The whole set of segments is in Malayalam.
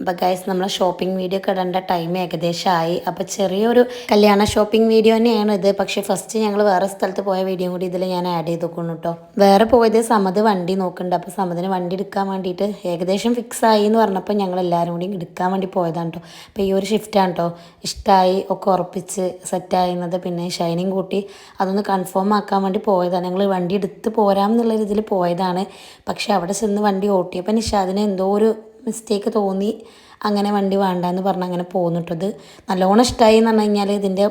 അപ്പോൾ ഗൈസ് നമ്മൾ ഷോപ്പിംഗ് വീഡിയോ ഒക്കെ ഇടേണ്ട ടൈം ആയി അപ്പോൾ ചെറിയൊരു കല്യാണ ഷോപ്പിംഗ് വീഡിയോ തന്നെയാണ് ഇത്. പക്ഷേ ഫസ്റ്റ് ഞങ്ങൾ വേറെ സ്ഥലത്ത് പോയ വീഡിയോ കൂടി ഇതിൽ ഞാൻ ആഡ് ചെയ്ത് നോക്കുന്നു കേട്ടോ വേറെ പോയത് സമത് വണ്ടി നോക്കുന്നുണ്ട് അപ്പോൾ സമതിന് വണ്ടി എടുക്കാൻ വേണ്ടിയിട്ട് ഏകദേശം ഫിക്സ് ആയി എന്ന് പറഞ്ഞപ്പോൾ ഞങ്ങൾ എല്ലാവരും കൂടി എടുക്കാൻ വേണ്ടി പോയതാണ് കേട്ടോ അപ്പോൾ ഈ ഒരു ഷിഫ്റ്റാണ് കേട്ടോ ഇഷ്ടമായി ഒക്കെ ഉറപ്പിച്ച് സെറ്റായിരുന്നത് പിന്നെ ഷൈനിങ് കൂട്ടി അതൊന്ന് കൺഫേം ആക്കാൻ വേണ്ടി പോയതാണ്. ഞങ്ങൾ വണ്ടി എടുത്ത് പോരാമെന്നുള്ള രീതിയിൽ പോയതാണ്. പക്ഷേ അവിടെ ചെന്ന് വണ്ടി ഓട്ടിയപ്പോൾ നിഷാദിന് എന്തോ ഒരു മിസ്റ്റേക്ക് തോന്നി. അങ്ങനെ വണ്ടി വേണ്ടാന്ന് പറഞ്ഞ് അങ്ങനെ പോന്നിട്ടത്. നല്ലോണം ഇഷ്ടമായി എന്ന് പറഞ്ഞു കഴിഞ്ഞാൽ ഇതിന്റെ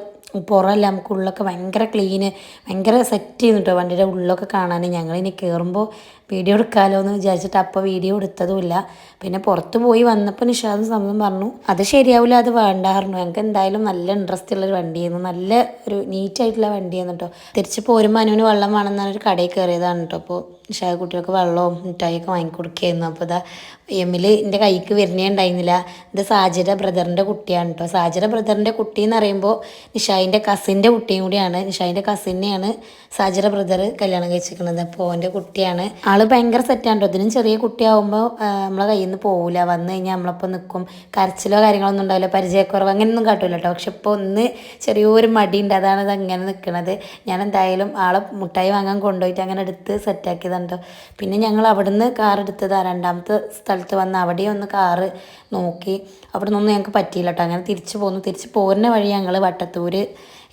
പുറമല്ല നമുക്ക് ഉള്ളൊക്കെ ഭയങ്കര ക്ലീന് ഭയങ്കര സെറ്റ് ചെയ്യുന്നുട്ടോ വണ്ടിയുടെ ഉള്ളൊക്കെ കാണാൻ ഞങ്ങളിനി കയറുമ്പോൾ വീഡിയോ എടുക്കാമല്ലോ എന്ന് വിചാരിച്ചിട്ട് അപ്പോൾ വീഡിയോ എടുത്തതുമില്ല. പിന്നെ പുറത്ത് പോയി വന്നപ്പോൾ നിഷാദും സമ്മതം പറഞ്ഞു അത് ശരിയാവില്ല അത് വേണ്ടായിരുന്നു ഞങ്ങൾക്ക് എന്തായാലും നല്ല ഇൻട്രസ്റ്റ് ഉള്ളൊരു വണ്ടിയായിരുന്നു. നല്ല ഒരു നീറ്റായിട്ടുള്ള വണ്ടിയായിരുന്നു കേട്ടോ തിരിച്ച് പോരുമ്പോൾ അനുവിന് വെള്ളം വേണമെന്നാണ് ഒരു കടയിൽ കയറിയതാണ് കേട്ടോ അപ്പോൾ നിഷാദ് കുട്ടികൾക്ക് വെള്ളവും മിഠായിയൊക്കെ വാങ്ങിക്കൊടുക്കുകയായിരുന്നു. അപ്പോൾ ഇതാ എമ്മിൽ എന്റെ കൈക്ക് വരുന്നേ ഉണ്ടായിരുന്നില്ല. ഇത് സാജിര ബ്രദറിന്റെ കുട്ടിയാണ് കേട്ടോ സാജിര ബ്രദറിന്റെ കുട്ടി എന്ന് പറയുമ്പോൾ നിഷായിന്റെ കസിന്റെ കുട്ടിയും കൂടിയാണ്. നിഷായിന്റെ കസിനെയാണ് സാജിര ബ്രദർ കല്യാണം കഴിച്ചിരിക്കുന്നത്. അപ്പോൾ അവന്റെ കുട്ടിയാണ്. ആൾ ഭയങ്കര സെറ്റാണ് കേട്ടോ ഇതിനും ചെറിയ കുട്ടിയാവുമ്പോൾ നമ്മളെ കയ്യിൽ നിന്ന് പോകില്ല വന്നു കഴിഞ്ഞാൽ നമ്മളപ്പോൾ നിൽക്കും കരച്ചിലോ കാര്യങ്ങളൊന്നും ഉണ്ടാവില്ല. പരിചയക്കുറവ് അങ്ങനെയൊന്നും കാട്ടില്ല കേട്ടോ പക്ഷെ ഇപ്പോൾ ഒന്ന് ചെറിയൊരു മടിയുണ്ട്. അതാണ് ഇത് അങ്ങനെ നിൽക്കുന്നത് ഞാൻ എന്തായാലും ആളെ മുട്ടായി വാങ്ങാൻ കൊണ്ടുപോയിട്ട് അങ്ങനെ എടുത്ത് സെറ്റാക്കിയതാണ് കേട്ടോ പിന്നെ ഞങ്ങൾ അവിടുന്ന് കാർ എടുത്തതാണ് രണ്ടാമത്തെ സ്ഥലത്ത് വന്ന് അവിടെ ഒന്ന് കാറ് നോക്കി. അവിടെ നിന്നൊന്നും ഞങ്ങൾക്ക് പറ്റിയില്ല കേട്ടോ അങ്ങനെ തിരിച്ചു പോന്നു. തിരിച്ച് പോരുന്ന വഴി ഞങ്ങൾ വട്ടത്തൂര്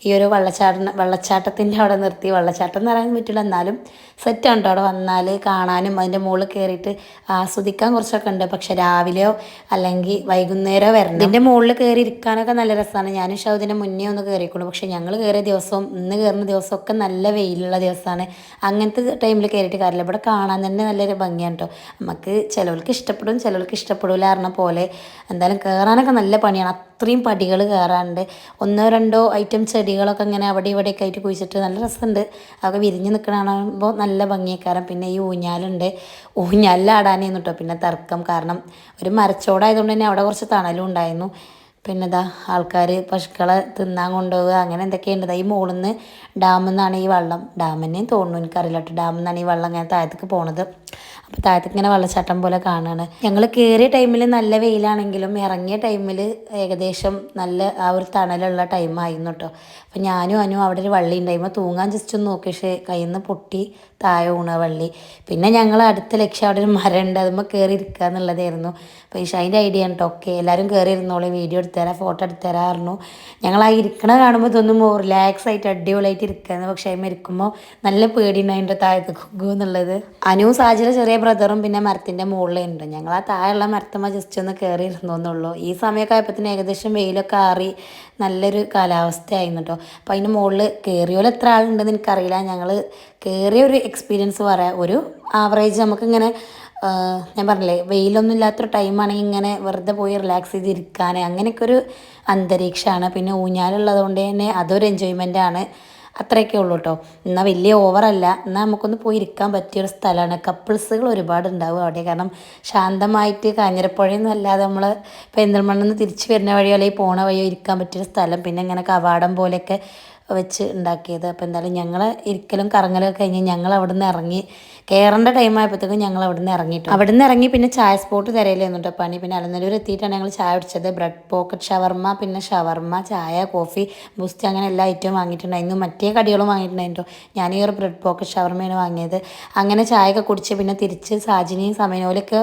ഈ ഒരു വെള്ളച്ചാട്ട വെള്ളച്ചാട്ടത്തിന്റെ അവിടെ നിർത്തി. വെള്ളച്ചാട്ടം എന്ന് പറയാൻ പറ്റില്ല. എന്നാലും സെറ്റാണ് കേട്ടോ അവിടെ വന്നാൽ കാണാനും അതിന്റെ മുകളിൽ കയറിയിട്ട് ആസ്വദിക്കാൻ കുറച്ചൊക്കെ ഉണ്ട്. പക്ഷെ രാവിലെയോ അല്ലെങ്കിൽ വൈകുന്നേരമോ വരണം. ഇതിന്റെ മുകളിൽ കയറി ഇരിക്കാനൊക്കെ നല്ല രസമാണ്. ഞാനും ഷൗദിന്റെ മുന്നേ ഒന്ന് കയറിക്കുള്ളൂ പക്ഷെ ഞങ്ങൾ കയറിയ ദിവസവും ഇന്ന് കയറുന്ന ദിവസമൊക്കെ നല്ല വെയിലുള്ള ദിവസമാണ്. അങ്ങനത്തെ ടൈമിൽ കയറിയിട്ട് കാര്യമില്ല. ഇവിടെ കാണാൻ തന്നെ നല്ലൊരു ഭംഗിയാണ് കേട്ടോ നമുക്ക് ചിലവർക്ക് ഇഷ്ടപ്പെടും ചിലവർക്ക് ഇഷ്ടപ്പെടില്ല പോലെ എന്തായാലും കയറാനൊക്കെ നല്ല പണിയാണ്. അത്രയും പടികൾ കയറാനുണ്ട്. ഒന്നോ രണ്ടോ ഐറ്റം ചെടികളൊക്കെ ഇങ്ങനെ അവിടെ ഇവിടെയൊക്കെ ആയിട്ട് കുഴിച്ചിട്ട് നല്ല രസമുണ്ട്. അതൊക്കെ വിരിഞ്ഞ് നിൽക്കണ നല്ല ഭംഗിയേക്കാരം. പിന്നെ ഈ ഊഞ്ഞാലുണ്ട്. ഊഞ്ഞാലിലാടാനേന്നു കേട്ടോ പിന്നെ തർക്കം. കാരണം ഒരു മരച്ചോടായതുകൊണ്ട് തന്നെ അവിടെ കുറച്ച് തണലും ഉണ്ടായിരുന്നു. പിന്നെ ഇതാ ആൾക്കാർ പശുക്കളെ തിന്നാൻ കൊണ്ടുപോവുക അങ്ങനെ എന്തൊക്കെയുണ്ട്. ഈ മുകളിൽ നിന്ന് ഡാമിൽ നിന്നാണ് ഈ വെള്ളം. ഡാമിനെയും തോന്നുന്നു എനിക്കറിയില്ല കേട്ടോ. ഡാമിൽ നിന്നാണ് ഈ വെള്ളം ഇങ്ങനെ താഴത്തേക്ക് പോണത്. അപ്പോൾ താഴത്തേക്ക് ഇങ്ങനെ വെള്ളച്ചാട്ടം പോലെ കാണുകയാണ് ഞങ്ങൾ കയറിയ ടൈമിൽ നല്ല വെയിലാണെങ്കിലും ഇറങ്ങിയ ടൈമിൽ ഏകദേശം നല്ല ആ ഒരു തണലുള്ള ടൈമായിരുന്നു കേട്ടോ അപ്പോൾ ഞാനും അനു അവിടെ ഒരു വള്ളി ഉണ്ടായിരുന്നു. തൂങ്ങാൻ ജസ്റ്റ് ഒന്ന് നോക്കി. പക്ഷേ കയ്യിൽ നിന്ന് പൊട്ടി താഴെ ഊണ വള്ളി. പിന്നെ ഞങ്ങൾ അടുത്ത ലക്ഷ്യം അവിടെ ഒരു മരം ഉണ്ട് അതുമ്പോൾ കയറി ഇരിക്കുക എന്നുള്ളതായിരുന്നു. അപ്പോൾ ഈ ഷൈന്റെ ഐഡിയ ആണ് കേട്ടോ ഓക്കെ എല്ലാവരും കയറി ഇരുന്നോളൂ. വീഡിയോ എടുത്തുതരാം ഫോട്ടോ എടുത്തുതരാറുന്നു ഞങ്ങൾ ആ ഇരിക്കണ കാണുമ്പോൾ ഇതൊന്നും റിലാക്സ് ആയിട്ട് അടിപൊളിയായിട്ട് ഇരിക്കുന്നത് പക്ഷേ അതിന് ഇരിക്കുമ്പോൾ നല്ല പേടി ഉണ്ടായിട്ട് താഴത്ത് കുക്കു എന്നുള്ളത്. അനു സാഹചര്യം ചെറിയ ബ്രദറും പിന്നെ മരത്തിന്റെ മുകളിലുണ്ട്. ഞങ്ങൾ ആ താഴെയുള്ള മരത്തമ്മ ജസ്റ്റ് ഒന്ന് കയറി ഇരുന്നോന്നുള്ളൂ ഈ സമയമൊക്കെ ആയപ്പോഴത്തേന് ഏകദേശം വെയിലൊക്കെ ആറി നല്ലൊരു കാലാവസ്ഥയായിരുന്നു കേട്ടോ അപ്പോൾ അതിന് മുകളിൽ കയറിയോലെ എത്ര ആളുണ്ടെന്ന് എനിക്കറിയില്ല. ഞങ്ങൾ കയറിയ ഒരു എക്സ്പീരിയൻസ് പറയാം. ഒരു ആവറേജ് നമുക്കിങ്ങനെ ഞാൻ പറഞ്ഞില്ലേ വെയിലൊന്നും ഇല്ലാത്തൊരു ടൈമാണെങ്കിൽ ഇങ്ങനെ വെറുതെ പോയി റിലാക്സ് ചെയ്തിരിക്കാൻ അങ്ങനെയൊക്കെ ഒരു അന്തരീക്ഷമാണ്. പിന്നെ ഊഞ്ഞാലുള്ളത് കൊണ്ട് തന്നെ അതൊരു എൻജോയ്മെന്റ് ആണ്. അത്രയൊക്കെ ഉള്ളൂ കേട്ടോ എന്നാൽ വലിയ ഓവറല്ല. എന്നാൽ നമുക്കൊന്ന് പോയി ഇരിക്കാൻ പറ്റിയൊരു സ്ഥലമാണ്. കപ്പിൾസുകൾ ഒരുപാട് ഉണ്ടാവും അവിടെ. കാരണം ശാന്തമായിട്ട് കാഞ്ഞിരപ്പുഴയൊന്നും അല്ലാതെ നമ്മൾ പെരിന്തൽമണ്ണെന്ന് തിരിച്ച് വരുന്ന വഴിയോ അല്ലെങ്കിൽ പോണ വഴിയോ ഇരിക്കാൻ പറ്റിയൊരു സ്ഥലം. പിന്നെ ഇങ്ങനെ കവാടം പോലെയൊക്കെ വെച്ച് ഉണ്ടാക്കിയത്. അപ്പോൾ എന്തായാലും ഞങ്ങൾ ഇരിക്കലും കറങ്ങലൊക്കെ കഴിഞ്ഞ് ഞങ്ങൾ അവിടെ നിന്ന് ഇറങ്ങി കയറേണ്ട ടൈം ആയപ്പോഴത്തേക്കും ഞങ്ങൾ അവിടെ നിന്ന് ഇറങ്ങിയിട്ടു അവിടെ നിന്ന് ഇറങ്ങി പിന്നെ ചായ സ്പോട്ട് തിരയിലായിരുന്നു കേട്ടോ പണി. പിന്നെ അലനല്ലൂർ എത്തിയിട്ടാണ് ഞങ്ങൾ ചായ കുടിച്ചത്. ബ്രെഡ് പോക്കറ്റ് ഷവർമ്മ പിന്നെ ഷവർമ്മ ചായ കോഫി ബൂസ്റ്റ് അങ്ങനെ എല്ലാ ഐറ്റവും വാങ്ങിയിട്ടുണ്ടായിരുന്നു. മറ്റേ കടികളും വാങ്ങിയിട്ടുണ്ടായിരുന്നു ഞാൻ ഒരു ബ്രെഡ് പോക്കറ്റ് ഷവർമ്മയാണ് വാങ്ങിയത്. അങ്ങനെ ചായയൊക്കെ കുടിച്ച് പിന്നെ തിരിച്ച് സാജിനിയും സമയനോലൊക്കെ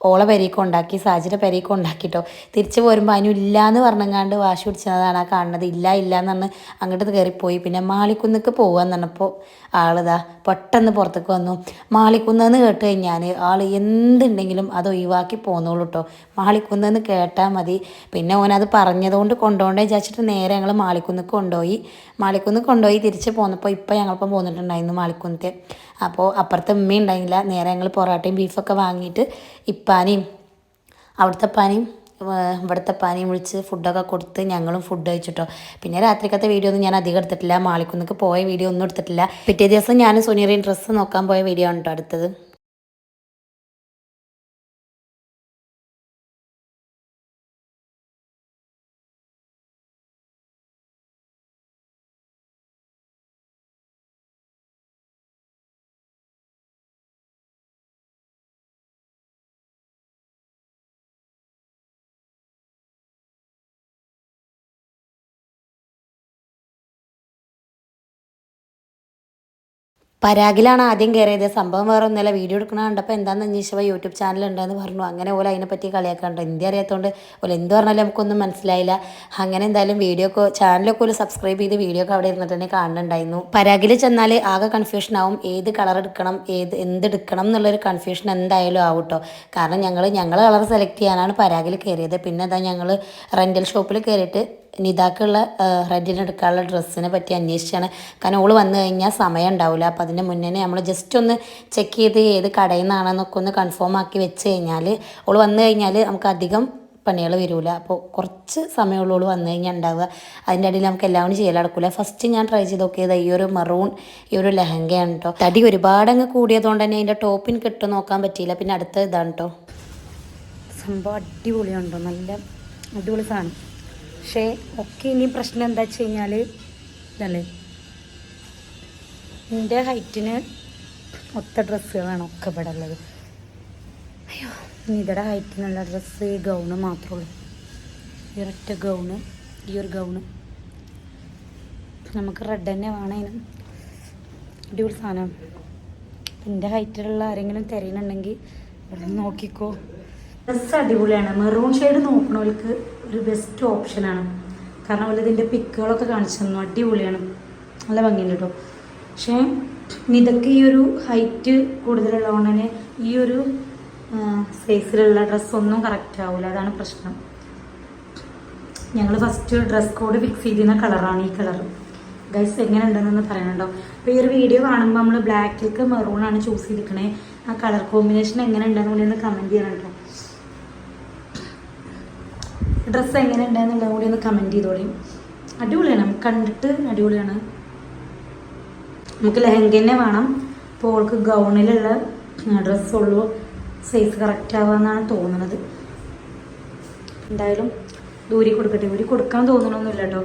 ഓളെ പെരീക്ക് ഉണ്ടാക്കി സാജിന്റെ പെരീക്ക് ഉണ്ടാക്കിട്ടോ തിരിച്ചു പോരുമ്പോൾ അതിനും എന്ന് പറഞ്ഞങ്ങാണ്ട് വാശി പിടിച്ചതാണ് ആ കാണുന്നത്. ഇല്ല ഇല്ല എന്ന് പറഞ്ഞ് അങ്ങോട്ട് കയറിപ്പോയി. പിന്നെ മാളിക്കുന്നിക്ക് പോകാന്ന് പറഞ്ഞപ്പോൾ ആളിതാ പെട്ടെന്ന് പുറത്തേക്ക് വന്നു. മാളിക്കുന്നെന്ന് കേട്ട് കഴിഞ്ഞാൽ ആൾ എന്തുണ്ടെങ്കിലും അത് ഒഴിവാക്കി പോന്നോളൂ കേട്ടോ മാളിക്കുന്നെന്ന് കേട്ടാൽ മതി. പിന്നെ ഓനത് പറഞ്ഞതുകൊണ്ട് കൊണ്ടുപോകണ്ടേ വിചാരിച്ചിട്ട് നേരെ ഞങ്ങൾ മാളിക്കുന്നിക്ക് കൊണ്ടുപോയി. മാളിക്കുന്ന് കൊണ്ടുപോയി തിരിച്ച് പോന്നപ്പോൾ ഇപ്പോൾ ഞങ്ങളിപ്പം പോന്നിട്ടുണ്ടായിരുന്നു മാളിക്കുന്നത്തെ അപ്പോൾ അപ്പുറത്തെ ഉമ്മ ഉണ്ടായില്ല. നേരെ ഞങ്ങൾ പൊറോട്ടയും ബീഫൊക്കെ വാങ്ങിയിട്ട് ഇപ്പാനെയും അവിടുത്തെ പാനെയും ഇവിടുത്തെ പാനിയും വിളിച്ച് ഫുഡൊക്കെ കൊടുത്ത് ഞങ്ങളും ഫുഡ് കഴിച്ചിട്ടോ. പിന്നെ രാത്രിക്കത്തെ വീഡിയോ ഒന്നും ഞാൻ അധികം എടുത്തിട്ടില്ല. മാളിക്കുന്നൊക്കെ പോയ വീഡിയോ ഒന്നും എടുത്തിട്ടില്ല. പിറ്റേ ദിവസം ഞാൻ സുനീറിയും ഡ്രസ്സ് നോക്കാൻ പോയ വീഡിയോ ആണ് കേട്ടോ അടുത്തത് പരാഗിലാണ് ആദ്യം കയറിയത് സംഭവം വേറെ ഒന്നുമില്ല വീഡിയോ എടുക്കണ കണ്ടപ്പോൾ എന്താണെന്ന് അന്വേഷിച്ചപ്പോൾ യൂട്യൂബ് ചാനൽ ഉണ്ടെന്ന് പറഞ്ഞു. അങ്ങനെ ഓല അതിനെപ്പറ്റി കളിയാക്കണ്ട ഹിന്ദി അറിയാത്തതുകൊണ്ട് ഓല എന്ത് പറഞ്ഞാലും നമുക്കൊന്നും മനസ്സിലായില്ല. അങ്ങനെ എന്തായാലും വീഡിയോ ഒക്കെ ചാനലൊക്കെ ഒരു സബ്സ്ക്രൈബ് ചെയ്ത് വീഡിയോ ഒക്കെ അവിടെ ഇരുന്നിട്ട് തന്നെ കാണുന്നുണ്ടായിരുന്നു പരാഗിൽ ചെന്നാൽ ആകെ കൺഫ്യൂഷൻ ആവും. ഏത് കളർ എടുക്കണം ഏത് എന്ത് എടുക്കണം എന്നുള്ളൊരു കൺഫ്യൂഷൻ എന്തായാലും ആവും കേട്ടോ കാരണം ഞങ്ങൾ ഞങ്ങൾ കളർ സെലക്ട് ചെയ്യാനാണ് പരാഗിൽ കയറിയത് പിന്നെ എന്താ ഞങ്ങൾ റെന്റൽ ഷോപ്പിൽ കയറിയിട്ട് നിതാക്കുള്ള റെന്റിന് എടുക്കാനുള്ള ഡ്രസ്സിനെ പറ്റി അന്വേഷിച്ചാണ്. കാരണം ഓൾ വന്നു കഴിഞ്ഞാൽ സമയം ഉണ്ടാവില്ല അപ്പോൾ അതിന്റെ മുന്നേ നമ്മൾ ജസ്റ്റ് ഒന്ന് ചെക്ക് ചെയ്ത് ഏത് കടയിൽ നിന്നാണെന്നൊക്കെ ഒന്ന് കൺഫേം ആക്കി വെച്ച് കഴിഞ്ഞാൽ ഓൾ വന്നു കഴിഞ്ഞാൽ നമുക്ക് അധികം പണികൾ വരില്ല അപ്പോൾ കുറച്ച് സമയമുള്ള വന്നു കഴിഞ്ഞാൽ ഉണ്ടാവുക. അതിന്റെ ഇടയിൽ നമുക്ക് എല്ലാം കൂടി ചെയ്യൽ നടക്കില്ല ഫസ്റ്റ് ഞാൻ ട്രൈ ചെയ്ത് നോക്കിയത് ഈ ഒരു മറൂൺ ഈ ഒരു ലെഹങ്കയാണ് കേട്ടോ തടി ഒരുപാട് അങ്ങ് കൂടിയതുകൊണ്ട് തന്നെ അതിന്റെ ടോപ്പിന് കിട്ടും നോക്കാൻ പറ്റിയില്ല. പിന്നെ അടുത്ത ഇതാണ് കേട്ടോ സംഭവം അടിപൊളിയുണ്ടോ നല്ല അടിപൊളി സാധനം. പക്ഷേ ഒക്കെ ഇനി പ്രശ്നം എന്താ വെച്ച് കഴിഞ്ഞാൽ ഇതല്ലേ? എന്റെ ഹൈറ്റിന് ഒത്ത ഡ്രസ്സുകളാണ് ഒക്കെ ഇവിടെ ഉള്ളത്. അയ്യോ നിതയുടെ ഹൈറ്റിനുള്ള ഡ്രസ്സ് ഗൗണ് മാത്രമേ ഉള്ളൂ. ഈ ഒറ്റ ഗൗണ് ഈ ഒരു ഗൗണ്. നമുക്ക് റെഡ് തന്നെ വേണം അടിപൊളി സാധനം. എന്റെ ഹൈറ്റിലുള്ള ആരെങ്കിലും തിരയുന്നുണ്ടെങ്കിൽ ഇവിടെ നോക്കിക്കോ. ഡ്രസ്സ് അടിപൊളിയാണ്. മെറൂൺ ഷെയ്ഡ് നോക്കണവർക്ക് ഒരു ബെസ്റ്റ് ഓപ്ഷനാണ് കാരണം അവർ ഇതിന്റെ പിക്കുകളൊക്കെ കാണിച്ചു തന്നു അടിപൊളിയാണ്. നല്ല ഭംഗിയുണ്ട് കേട്ടോ പക്ഷേ ഇതൊക്കെ ഈ ഒരു ഹൈറ്റ് കൂടുതലുള്ളതുകൊണ്ട് തന്നെ ഈ ഒരു സൈസിലുള്ള ഡ്രസ്സൊന്നും കറക്റ്റ് ആവില്ല അതാണ് പ്രശ്നം. ഞങ്ങൾ ഫസ്റ്റ് ഡ്രസ് കോഡ് ഫിക്സ് ചെയ്തിരുന്ന കളറാണ് ഈ കളർ ഗൈസ് എങ്ങനെ ഉണ്ടെന്നൊന്ന് പറയണുണ്ടോ അപ്പോൾ ഈ ഒരു വീഡിയോ കാണുമ്പോൾ നമ്മൾ ബ്ലാക്കിലേക്ക് മെറൂണാണ് ചൂസ് ചെയ്തിരിക്കണേ. ആ കളർ കോമ്പിനേഷൻ എങ്ങനെ ഉണ്ടെന്ന് കൂടി ഒന്ന് കമന്റ് ചെയ്യണം കേട്ടോ ഡ്രസ്സ് എങ്ങനെ ഉണ്ടായിരുന്നു കൂടി ഒന്ന് കമന്റ് ചെയ്തോളി. അടിപൊളിയാണ് നമുക്ക് കണ്ടിട്ട് അടിപൊളിയാണ്. നമുക്ക് ലെഹങ്ക തന്നെ വേണം. അപ്പോൾ അവൾക്ക് ഗൗണിലുള്ള ഡ്രസ്സുള്ളൂ സൈസ് കറക്റ്റ് ആവാന്നാണ് തോന്നുന്നത്. എന്തായാലും ദൂരി കൊടുക്കട്ടെ. ദൂരി കൊടുക്കാൻ തോന്നണമൊന്നുമില്ല കേട്ടോ.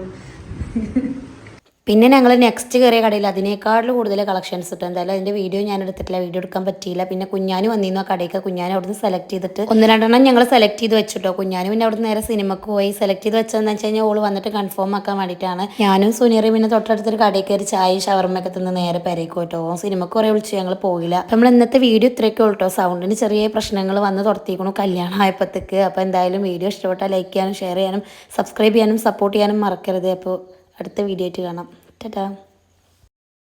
പിന്നെ ഞങ്ങൾ നെക്സ്റ്റ് കയറിയ കടയിൽ അതിനേക്കാളും കൂടുതൽ കളക്ഷൻസ് കിട്ടും എന്തായാലും അതിന്റെ വീഡിയോ ഞാൻ എടുത്തിട്ടില്ല വീഡിയോ എടുക്കാൻ പറ്റിയില്ല. പിന്നെ കുഞ്ഞാനും വന്നിരുന്നു ആ കടയ്ക്ക് കുഞ്ഞാനും അവിടുന്ന് സെലക്ട് ചെയ്തിട്ട് ഒന്ന് രണ്ടെണ്ണം ഞങ്ങൾ സെലക്ട് ചെയ്ത് വെച്ചിട്ടോ. കുഞ്ഞാനും പിന്നെ അവിടുന്ന് നേരെ സിനിമക്ക് പോയി. സെലക്ട് ചെയ്ത് വെച്ചതെന്ന് വെച്ച് കഴിഞ്ഞാൽ ഓൾ വന്നിട്ട് കൺഫേം ആക്കാൻ വേണ്ടിയിട്ടാണ്. ഞാനും സുനീറും പിന്നെ തൊട്ടടുത്തൊരു കടയിൽ കയറി ചായ ഷവർമ്മയൊക്കെ തിന്ന് നേരെ പെരയ്ക്ക് പോയിട്ടോ. സിനിമക്ക് കുറേ വിളിച്ചു. ഞങ്ങൾ പോയില്ല. നമ്മൾ ഇന്നത്തെ വീഡിയോ ഇത്രയൊക്കെ ഉള്ളൂ സൗണ്ടിന് ചെറിയ പ്രശ്നങ്ങൾ വന്ന് തുടത്തിക്കണു കല്യാണം ആയപ്പോഴത്തേക്ക് അപ്പോൾ എന്തായാലും വീഡിയോ ഇഷ്ടപ്പെട്ടാൽ ലൈക്ക് ചെയ്യാനും ഷെയർ ചെയ്യാനും സബ്സ്ക്രൈബ് ചെയ്യാനും സപ്പോർട്ട് ചെയ്യാനും മറക്കരുത്. അപ്പോൾ അടുത്ത വീഡിയോ ആയിട്ട് കാണാം. ടാറ്റാ.